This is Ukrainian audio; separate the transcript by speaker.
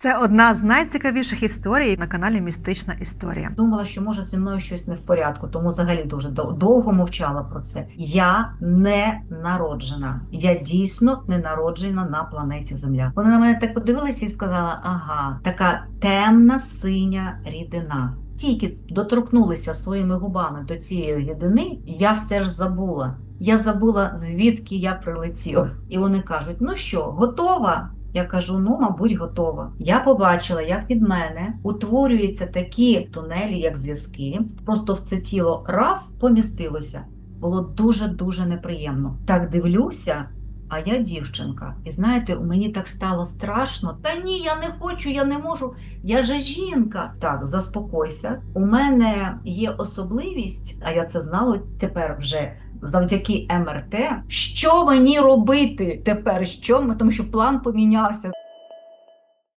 Speaker 1: Це одна з найцікавіших історій на каналі Містична історія.
Speaker 2: Думала, що може зі мною щось не в порядку, тому взагалі дуже довго мовчала про це. Я не народжена. Я дійсно не народжена на планеті Земля. Вони на мене так подивилися і сказали: ага, така темна синя рідина. Тільки доторкнулися своїми губами до цієї рідини, я все ж забула. Я забула, звідки я прилетіла. І вони кажуть: ну що, готова? Я кажу, ну, мабуть, готова. Я побачила, як від мене утворюються такі тунелі, як зв'язки. Просто в це тіло раз помістилося. Було дуже-дуже неприємно. Так дивлюся, а я дівчинка. І знаєте, мені так стало страшно. Та ні, я не хочу, я не можу. Я же жінка. Так, заспокойся. У мене є особливість, а я це знала тепер вже завдяки МРТ. Що мені робити тепер? Що тому що план помінявся.